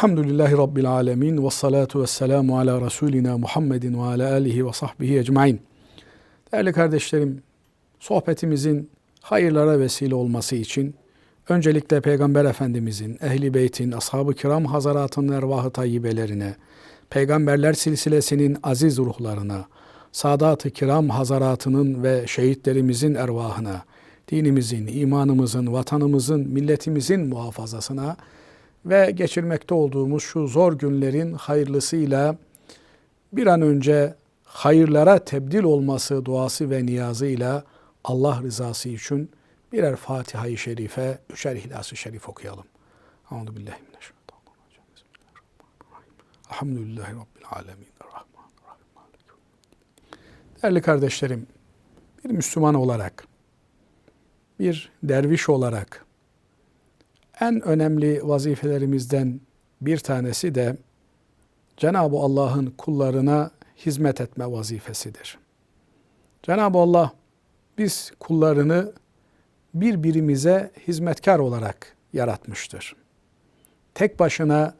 Elhamdülillahi Rabbil alemin ve salatu ve selamu ala Resulina Muhammedin ve ala alihi ve sahbihi ecmain. Değerli kardeşlerim, sohbetimizin hayırlara vesile olması için öncelikle Peygamber Efendimizin, Ehli Beyt'in, Ashab-ı Kiram Hazaratının ervahı tayyibelerine, Peygamberler silsilesinin aziz ruhlarına, Sadat-ı Kiram Hazaratının ve şehitlerimizin ervahına, dinimizin, imanımızın, vatanımızın, milletimizin muhafazasına, ve geçirmekte olduğumuz şu zor günlerin hayırlısıyla bir an önce hayırlara tebdil olması duası ve niyazıyla Allah rızası için birer Fatiha-i Şerife, üçer İhlas-ı Şerif okuyalım. Euzu billahi mineşşeytanirracim. Bismillahirrahmanirrahim. Elhamdülillahi Rabbil alemin. Değerli kardeşlerim, bir Müslüman olarak, bir derviş olarak, en önemli vazifelerimizden bir tanesi de Cenab-ı Allah'ın kullarına hizmet etme vazifesidir. Cenab-ı Allah biz kullarını birbirimize hizmetkar olarak yaratmıştır. Tek başına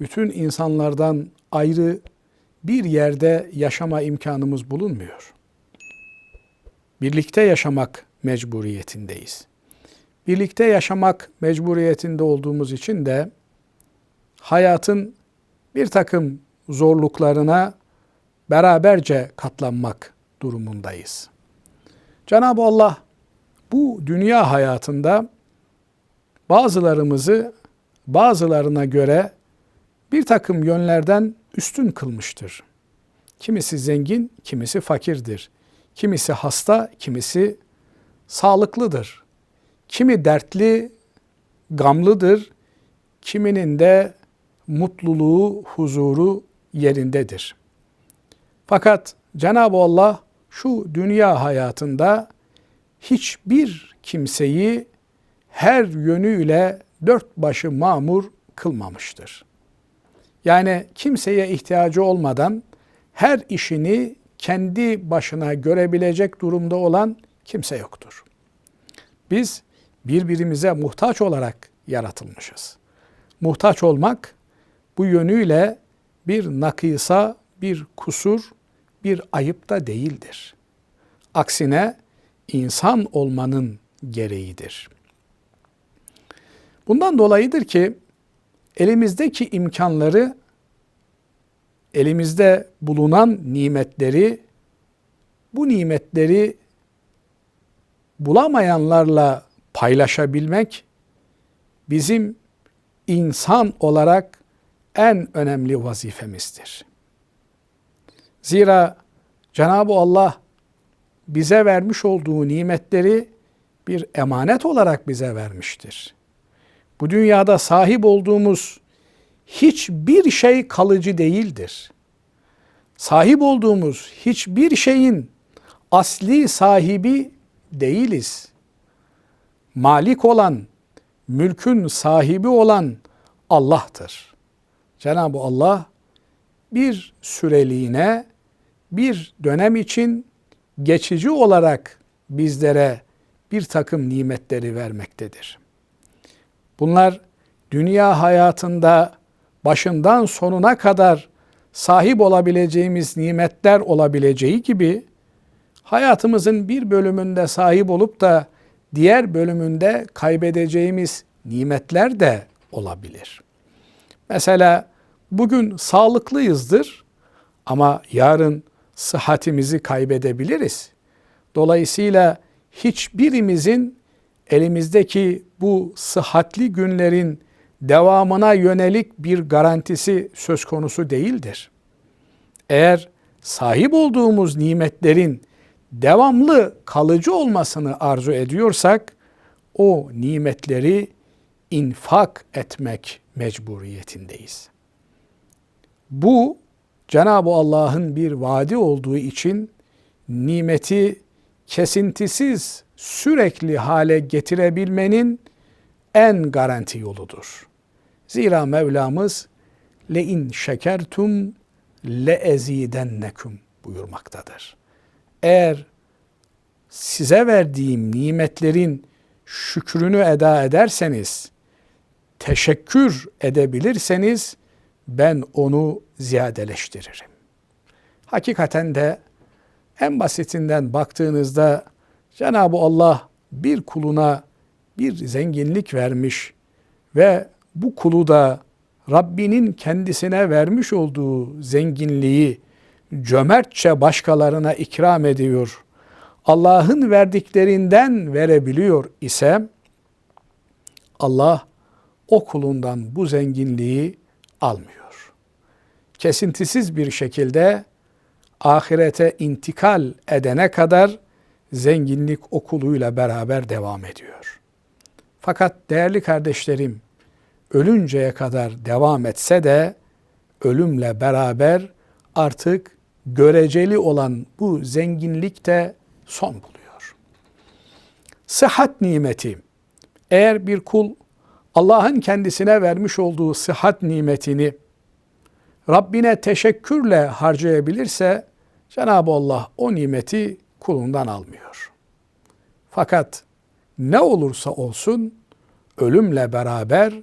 bütün insanlardan ayrı bir yerde yaşama imkanımız bulunmuyor. Birlikte yaşamak mecburiyetindeyiz birlikte yaşamak mecburiyetinde olduğumuz için de hayatın bir takım zorluklarına beraberce katlanmak durumundayız. Cenab-ı Allah bu dünya hayatında bazılarımızı bazılarına göre bir takım yönlerden üstün kılmıştır. Kimisi zengin, kimisi fakirdir. Kimisi hasta, kimisi sağlıklıdır. Kimi dertli, gamlıdır, kiminin de mutluluğu, huzuru yerindedir. Fakat Cenab-ı Allah şu dünya hayatında hiçbir kimseyi her yönüyle dört başı mamur kılmamıştır. Yani kimseye ihtiyacı olmadan her işini kendi başına görebilecek durumda olan kimse yoktur. Biz birbirimize muhtaç olarak yaratılmışız. Muhtaç olmak bu yönüyle bir nakisa, bir kusur, bir ayıp da değildir. Aksine insan olmanın gereğidir. Bundan dolayıdır ki elimizdeki imkanları, elimizde bulunan nimetleri, bu nimetleri bulamayanlarla paylaşabilmek bizim insan olarak en önemli vazifemizdir. Zira Cenab-ı Allah bize vermiş olduğu nimetleri bir emanet olarak bize vermiştir. Bu dünyada sahip olduğumuz hiçbir şey kalıcı değildir. Sahip olduğumuz hiçbir şeyin asli sahibi değiliz malik olan, mülkün sahibi olan Allah'tır. Cenab-ı Allah bir süreliğine, bir dönem için geçici olarak bizlere bir takım nimetleri vermektedir. Bunlar dünya hayatında başından sonuna kadar sahip olabileceğimiz nimetler olabileceği gibi hayatımızın bir bölümünde sahip olup da diğer bölümünde kaybedeceğimiz nimetler de olabilir. Mesela bugün sağlıklıyızdır ama yarın sıhhatimizi kaybedebiliriz. Dolayısıyla hiçbirimizin elimizdeki bu sıhhatli günlerin devamına yönelik bir garantisi söz konusu değildir. Eğer sahip olduğumuz nimetlerin devamlı kalıcı olmasını arzu ediyorsak o nimetleri infak etmek mecburiyetindeyiz. Bu Cenab-ı Allah'ın bir vaadi olduğu için nimeti kesintisiz sürekli hale getirebilmenin en garanti yoludur. Zira Mevlamız le in şekertum le ezidennekum buyurmaktadır eğer size verdiğim nimetlerin şükrünü eda ederseniz, teşekkür edebilirseniz ben onu ziyadeleştiririm. Hakikaten de en basitinden baktığınızda Cenab-ı Allah bir kuluna bir zenginlik vermiş ve bu kulu da Rabbinin kendisine vermiş olduğu zenginliği cömertçe başkalarına ikram ediyor. Allah'ın verdiklerinden verebiliyor ise Allah o kulundan bu zenginliği almıyor. Kesintisiz bir şekilde ahirete intikal edene kadar zenginlik okuluyla beraber devam ediyor. Fakat değerli kardeşlerim, ölünceye kadar devam etse de ölümle beraber artık göreceli olan bu zenginlik de son buluyor. Sıhhat nimeti. Eğer bir kul Allah'ın kendisine vermiş olduğu sıhhat nimetini Rabbine teşekkürle harcayabilirse Cenab-ı Allah o nimeti kulundan almıyor. Fakat ne olursa olsun ölümle beraber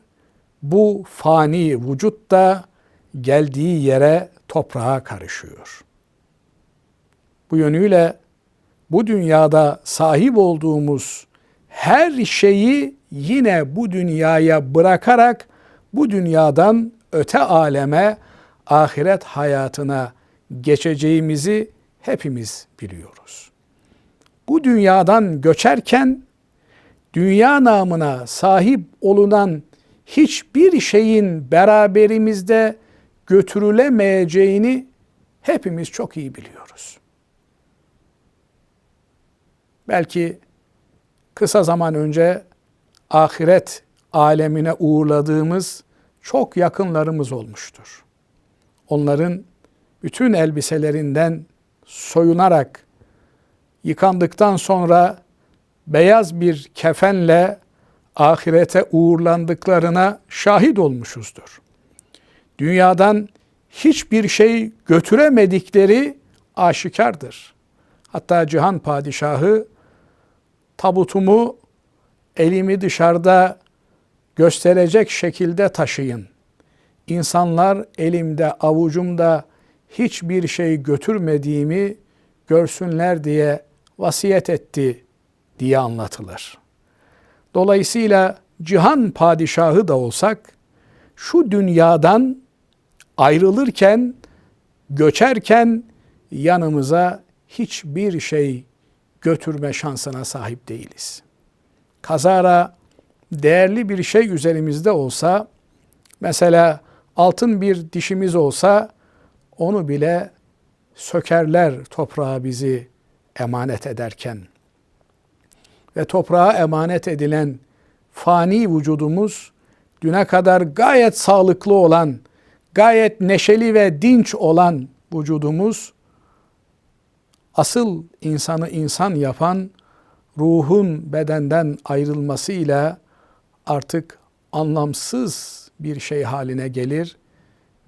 bu fani vücut da geldiği yere toprağa karışıyor. Bu yönüyle bu dünyada sahip olduğumuz her şeyi yine bu dünyaya bırakarak bu dünyadan öte aleme, ahiret hayatına geçeceğimizi hepimiz biliyoruz. Bu dünyadan göçerken dünya namına sahip olunan hiçbir şeyin beraberimizde götürülemeyeceğini hepimiz çok iyi biliyoruz. Belki kısa zaman önce ahiret alemine uğurladığımız çok yakınlarımız olmuştur. Onların bütün elbiselerinden soyunarak yıkandıktan sonra beyaz bir kefenle ahirete uğurlandıklarına şahit olmuşuzdur. Dünyadan hiçbir şey götüremedikleri aşikardır. Hatta cihan padişahı tabutumu elimi dışarıda gösterecek şekilde taşıyın. İnsanlar elimde avucumda hiçbir şey götürmediğimi görsünler diye vasiyet etti diye anlatılır. Dolayısıyla cihan padişahı da olsak şu dünyadan ayrılırken, göçerken yanımıza hiçbir şey götürme şansına sahip değiliz. Kazara değerli bir şey üzerimizde olsa, mesela altın bir dişimiz olsa onu bile sökerler toprağa bizi emanet ederken. Ve toprağa emanet edilen fani vücudumuz düne kadar gayet sağlıklı olan, gayet neşeli ve dinç olan vücudumuz asıl insanı insan yapan ruhun bedenden ayrılmasıyla artık anlamsız bir şey haline gelir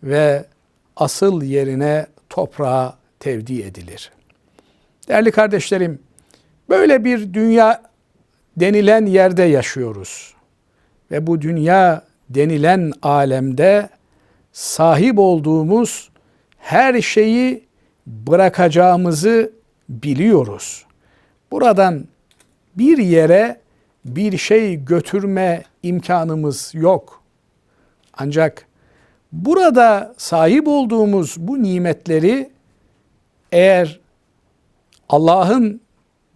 ve asıl yerine toprağa tevdi edilir. Değerli kardeşlerim, böyle bir dünya denilen yerde yaşıyoruz. Ve bu dünya denilen alemde sahip olduğumuz her şeyi bırakacağımızı biliyoruz. Buradan bir yere bir şey götürme imkanımız yok. Ancak burada sahip olduğumuz bu nimetleri eğer Allah'ın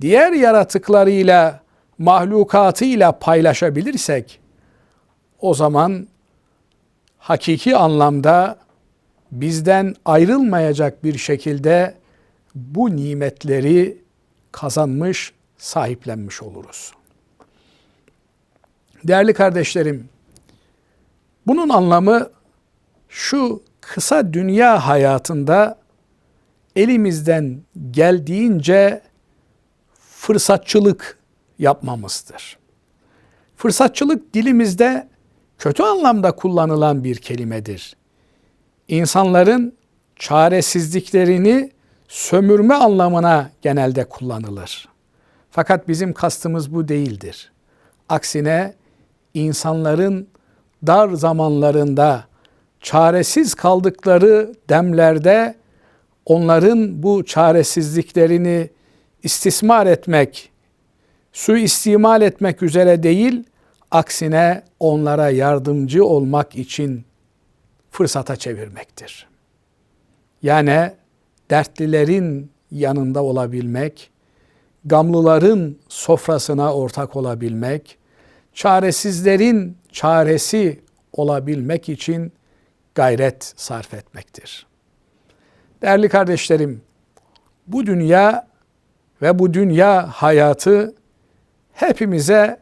diğer yaratıklarıyla, mahlukatıyla paylaşabilirsek o zaman hakiki anlamda bizden ayrılmayacak bir şekilde bu nimetleri kazanmış, sahiplenmiş oluruz. Değerli kardeşlerim, bunun anlamı şu kısa dünya hayatında elimizden geldiğince fırsatçılık yapmamızdır. Fırsatçılık dilimizde kötü anlamda kullanılan bir kelimedir. İnsanların çaresizliklerini sömürme anlamına genelde kullanılır. Fakat bizim kastımız bu değildir. Aksine insanların dar zamanlarında çaresiz kaldıkları demlerde onların bu çaresizliklerini istismar etmek, suistimal etmek üzere değil, aksine onlara yardımcı olmak için fırsata çevirmektir. Yani dertlilerin yanında olabilmek, gamlıların sofrasına ortak olabilmek, çaresizlerin çaresi olabilmek için gayret sarf etmektir. Değerli kardeşlerim, bu dünya ve bu dünya hayatı hepimize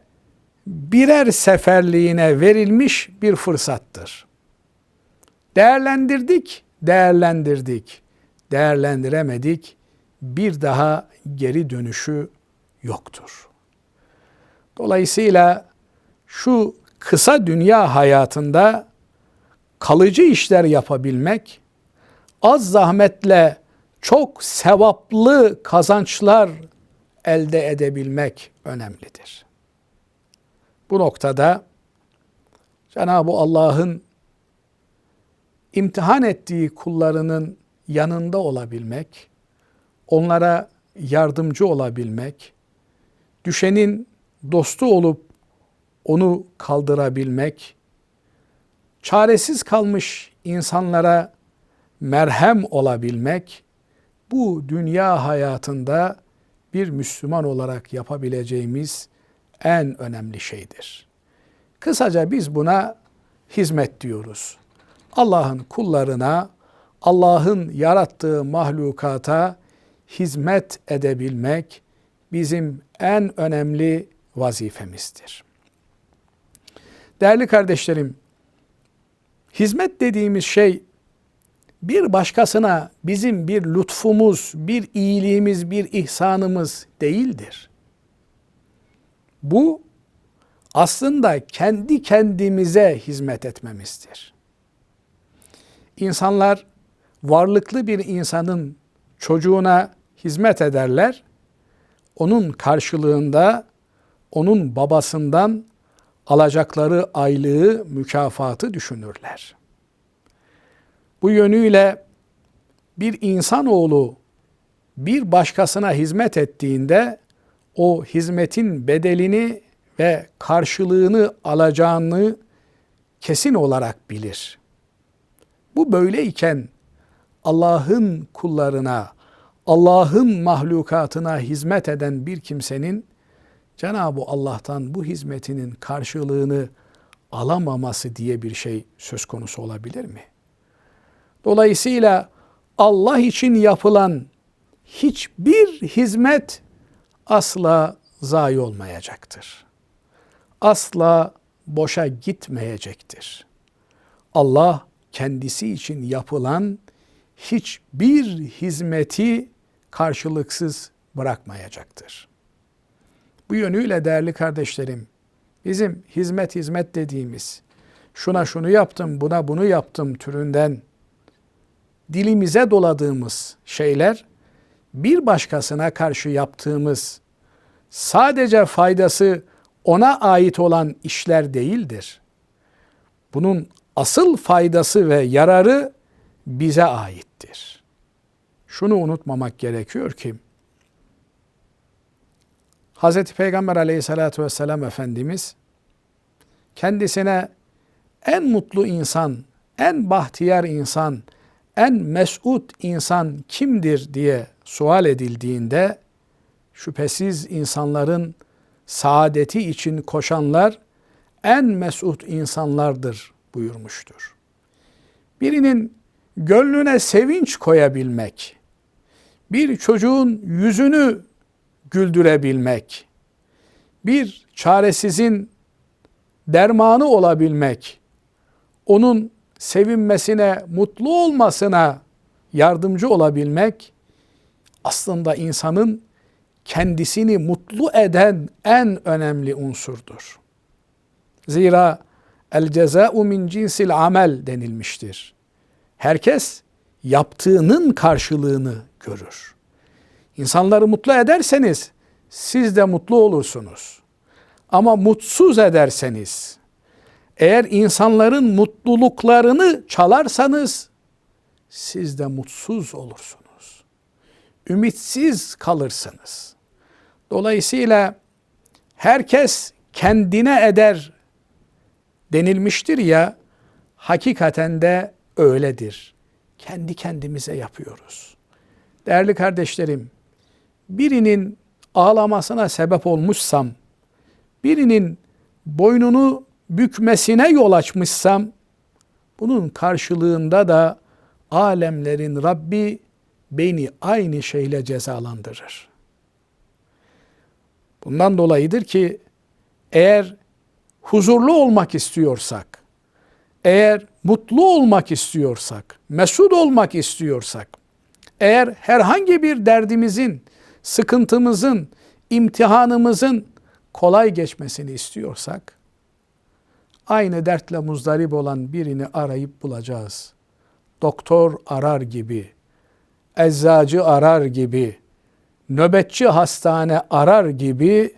birer seferliğine verilmiş bir fırsattır. Değerlendirdik, değerlendirdik. Değerlendiremedik, bir daha geri dönüşü yoktur. Dolayısıyla şu kısa dünya hayatında kalıcı işler yapabilmek, az zahmetle çok sevaplı kazançlar elde edebilmek önemlidir. Bu noktada Cenab-ı Allah'ın imtihan ettiği kullarının yanında olabilmek, onlara yardımcı olabilmek, düşenin dostu olup onu kaldırabilmek, çaresiz kalmış insanlara merhem olabilmek, bu dünya hayatında bir Müslüman olarak yapabileceğimiz en önemli şeydir. Kısaca biz buna hizmet diyoruz. Allah'ın kullarına, Allah'ın yarattığı mahlukata hizmet edebilmek bizim en önemli vazifemizdir. Değerli kardeşlerim, hizmet dediğimiz şey bir başkasına bizim bir lütfumuz, bir iyiliğimiz, bir ihsanımız değildir. Bu aslında kendi kendimize hizmet etmemizdir. İnsanlar varlıklı bir insanın çocuğuna hizmet ederler. Onun karşılığında onun babasından alacakları aylığı, mükafatı düşünürler. Bu yönüyle bir insanoğlu bir başkasına hizmet ettiğinde o hizmetin bedelini ve karşılığını alacağını kesin olarak bilir. Bu böyleyken Allah'ın kullarına, Allah'ın mahlukatına hizmet eden bir kimsenin Cenab-ı Allah'tan bu hizmetinin karşılığını alamaması diye bir şey söz konusu olabilir mi? Dolayısıyla Allah için yapılan hiçbir hizmet asla zayi olmayacaktır. Asla boşa gitmeyecektir. Allah kendisi için yapılan hiçbir hizmeti karşılıksız bırakmayacaktır. Bu yönüyle değerli kardeşlerim, bizim hizmet hizmet dediğimiz, şuna şunu yaptım, buna bunu yaptım türünden dilimize doladığımız şeyler bir başkasına karşı yaptığımız sadece faydası ona ait olan işler değildir. Bunun asıl faydası ve yararı bize aittir. Şunu unutmamak gerekiyor ki Hz. Peygamber aleyhissalatü vesselam Efendimiz kendisine en mutlu insan, en bahtiyar insan, en mesut insan kimdir diye sual edildiğinde şüphesiz insanların saadeti için koşanlar en mesut insanlardır buyurmuştur. Birinin gönlüne sevinç koyabilmek, bir çocuğun yüzünü güldürebilmek, bir çaresizin dermanı olabilmek, onun sevinmesine, mutlu olmasına yardımcı olabilmek aslında insanın kendisini mutlu eden en önemli unsurdur. Zira el ceza'u min cinsil amel denilmiştir. Herkes yaptığının karşılığını görür. İnsanları mutlu ederseniz siz de mutlu olursunuz. Ama mutsuz ederseniz, Eğer insanların mutluluklarını çalarsanız siz de mutsuz olursunuz. Ümitsiz kalırsınız. Dolayısıyla herkes kendine eder denilmiştir ya hakikaten de öyledir. Kendi kendimize yapıyoruz. Değerli kardeşlerim, birinin ağlamasına sebep olmuşsam, birinin boynunu bükmesine yol açmışsam, bunun karşılığında da alemlerin Rabbi beni aynı şeyle cezalandırır. Bundan dolayıdır ki eğer huzurlu olmak istiyorsak, eğer mutlu olmak istiyorsak, mesut olmak istiyorsak, eğer herhangi bir derdimizin, sıkıntımızın, imtihanımızın kolay geçmesini istiyorsak, aynı dertle muzdarip olan birini arayıp bulacağız. Doktor arar gibi, eczacı arar gibi, nöbetçi hastane arar gibi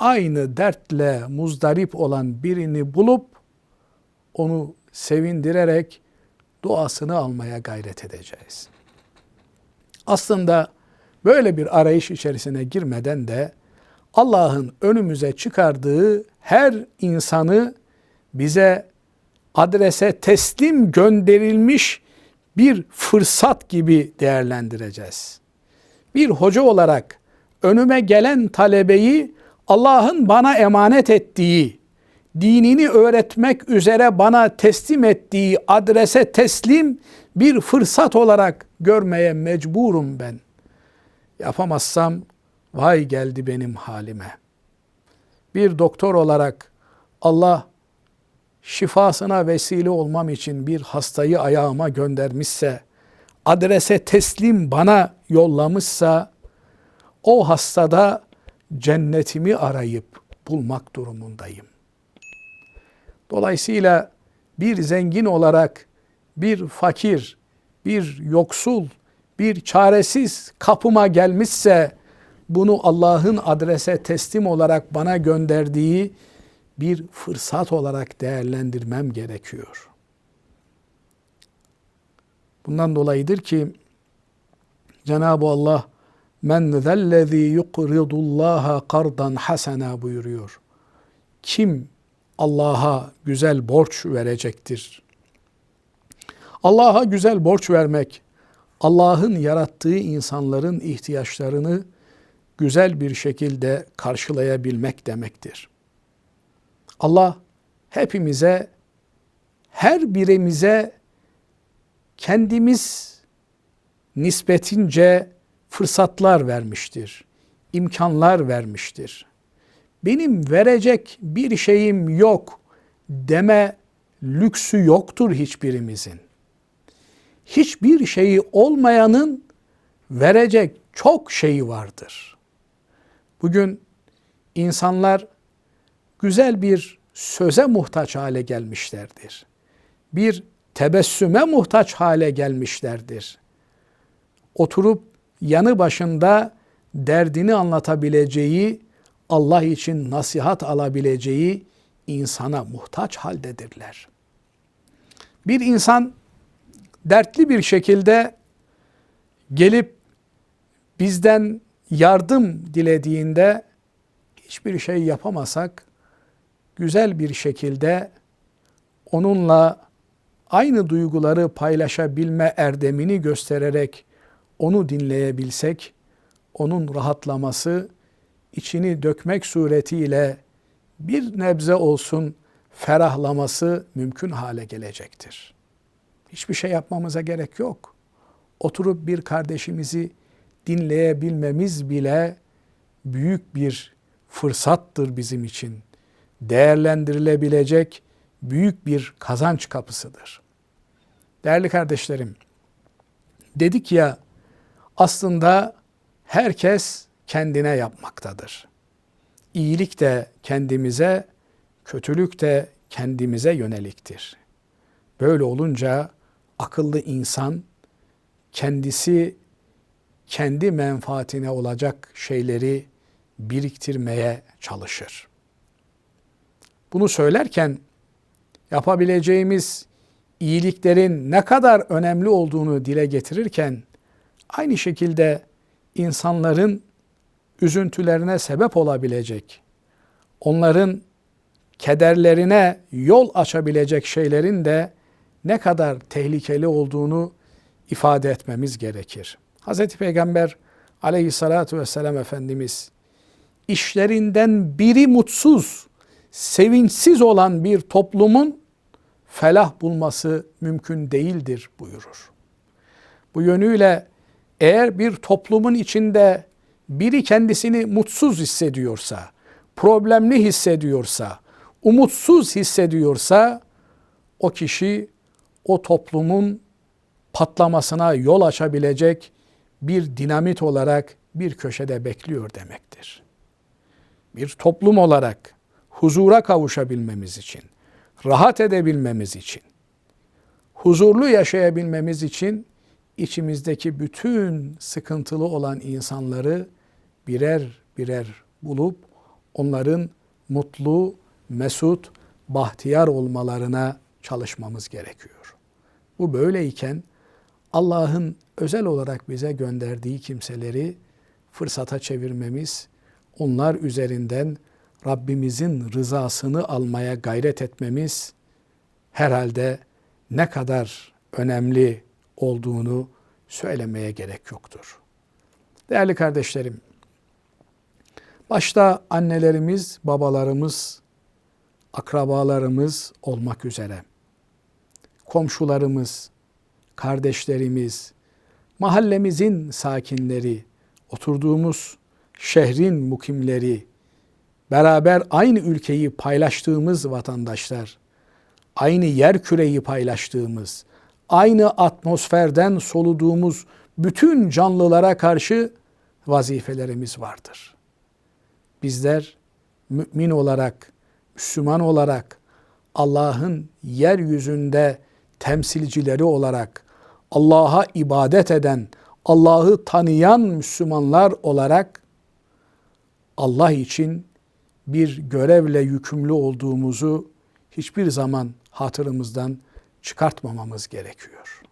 aynı dertle muzdarip olan birini bulup onu sevindirerek duasını almaya gayret edeceğiz. Aslında böyle bir arayış içerisine girmeden de Allah'ın önümüze çıkardığı her insanı bize adrese teslim gönderilmiş bir fırsat gibi değerlendireceğiz. Bir hoca olarak önüme gelen talebeyi Allah'ın bana emanet ettiği, dinini öğretmek üzere bana teslim ettiği adrese teslim bir fırsat olarak görmeye mecburum ben. Yapamazsam vay geldi benim halime. Bir doktor olarak Allah şifasına vesile olmam için bir hastayı ayağıma göndermişse, adrese teslim bana yollamışsa, o hastada cennetimi arayıp bulmak durumundayım. Dolayısıyla bir zengin olarak bir fakir, bir yoksul, bir çaresiz kapıma gelmişse bunu Allah'ın adrese teslim olarak bana gönderdiği bir fırsat olarak değerlendirmem gerekiyor. Bundan dolayıdır ki Cenab-ı Allah men zellezî yukridullaha kardan hasena buyuruyor. Kim Allah'a güzel borç verecektir? Allah'a güzel borç vermek, Allah'ın yarattığı insanların ihtiyaçlarını güzel bir şekilde karşılayabilmek demektir. Allah hepimize, her birimize kendimiz nispetince fırsatlar vermiştir, imkanlar vermiştir. Benim verecek bir şeyim yok deme lüksü yoktur hiçbirimizin. Hiçbir şeyi olmayanın verecek çok şeyi vardır. Bugün insanlar güzel bir söze muhtaç hale gelmişlerdir. Bir tebessüme muhtaç hale gelmişlerdir. Oturup yanı başında derdini anlatabileceği, Allah için nasihat alabileceği insana muhtaç haldedirler. Bir insan dertli bir şekilde gelip bizden yardım dilediğinde hiçbir şey yapamasak güzel bir şekilde onunla aynı duyguları paylaşabilme erdemini göstererek onu dinleyebilsek, onun rahatlaması, içini dökmek suretiyle bir nebze olsun ferahlaması mümkün hale gelecektir. Hiçbir şey yapmamıza gerek yok. Oturup bir kardeşimizi dinleyebilmemiz bile büyük bir fırsattır bizim için. Değerlendirilebilecek büyük bir kazanç kapısıdır. Değerli kardeşlerim, dedik ya aslında herkes kendine yapmaktadır. İyilik de kendimize, kötülük de kendimize yöneliktir. Böyle olunca akıllı insan kendisi kendi menfaatine olacak şeyleri biriktirmeye çalışır. Bunu söylerken yapabileceğimiz iyiliklerin ne kadar önemli olduğunu dile getirirken aynı şekilde insanların üzüntülerine sebep olabilecek, onların kederlerine yol açabilecek şeylerin de ne kadar tehlikeli olduğunu ifade etmemiz gerekir. Hz. Peygamber aleyhissalatu vesselam Efendimiz işlerinden biri mutsuz, sevinçsiz olan bir toplumun felah bulması mümkün değildir buyurur. Bu yönüyle eğer bir toplumun içinde biri kendisini mutsuz hissediyorsa, problemli hissediyorsa, umutsuz hissediyorsa o kişi o toplumun patlamasına yol açabilecek bir dinamit olarak bir köşede bekliyor demektir. Bir toplum olarak huzura kavuşabilmemiz için, rahat edebilmemiz için, huzurlu yaşayabilmemiz için içimizdeki bütün sıkıntılı olan insanları birer birer bulup onların mutlu, mesut, bahtiyar olmalarına çalışmamız gerekiyor. Bu böyleyken Allah'ın özel olarak bize gönderdiği kimseleri fırsata çevirmemiz, onlar üzerinden Rabbimizin rızasını almaya gayret etmemiz herhalde ne kadar önemli olduğunu söylemeye gerek yoktur. Değerli kardeşlerim, başta annelerimiz, babalarımız, akrabalarımız olmak üzere komşularımız, kardeşlerimiz, mahallemizin sakinleri, oturduğumuz şehrin mukimleri, beraber aynı ülkeyi paylaştığımız vatandaşlar, aynı yer küreyi paylaştığımız, aynı atmosferden soluduğumuz bütün canlılara karşı vazifelerimiz vardır. Bizler mümin olarak, Müslüman olarak Allah'ın yeryüzünde temsilcileri olarak Allah'a ibadet eden, Allah'ı tanıyan Müslümanlar olarak Allah için bir görevle yükümlü olduğumuzu hiçbir zaman hatırımızdan çıkartmamamız gerekiyor.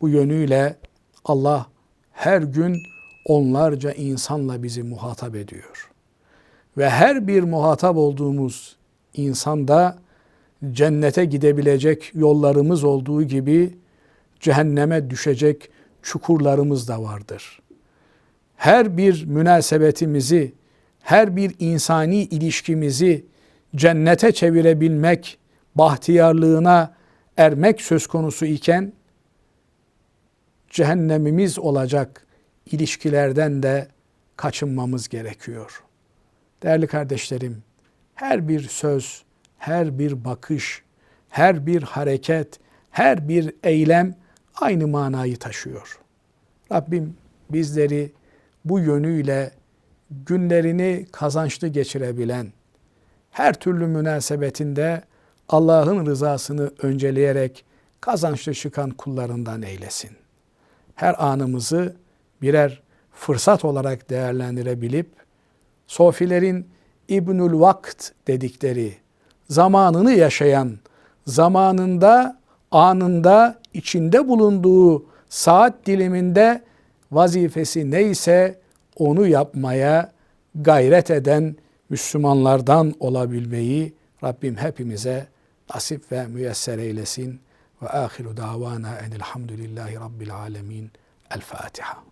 Bu yönüyle Allah her gün onlarca insanla bizi muhatap ediyor. Ve her bir muhatap olduğumuz insanda cennete gidebilecek yollarımız olduğu gibi cehenneme düşecek çukurlarımız da vardır. Her bir münasebetimizi, her bir insani ilişkimizi cennete çevirebilmek, bahtiyarlığına ermek söz konusu iken cehennemimiz olacak ilişkilerden de kaçınmamız gerekiyor. Değerli kardeşlerim, her bir söz, her bir bakış, her bir hareket, her bir eylem aynı manayı taşıyor. Rabbim bizleri bu yönüyle günlerini kazançlı geçirebilen, her türlü münasebetinde Allah'ın rızasını önceleyerek kazançlı çıkan kullarından eylesin. Her anımızı birer fırsat olarak değerlendirebilip Sofilerin İbnül Vakt dedikleri zamanını yaşayan, zamanında, anında, içinde bulunduğu saat diliminde vazifesi neyse onu yapmaya gayret eden Müslümanlardan olabilmeyi Rabbim hepimize nasip ve müyesser eylesin. Ve ahiru davana enilhamdülillahi rabbil alemin. El Fatiha.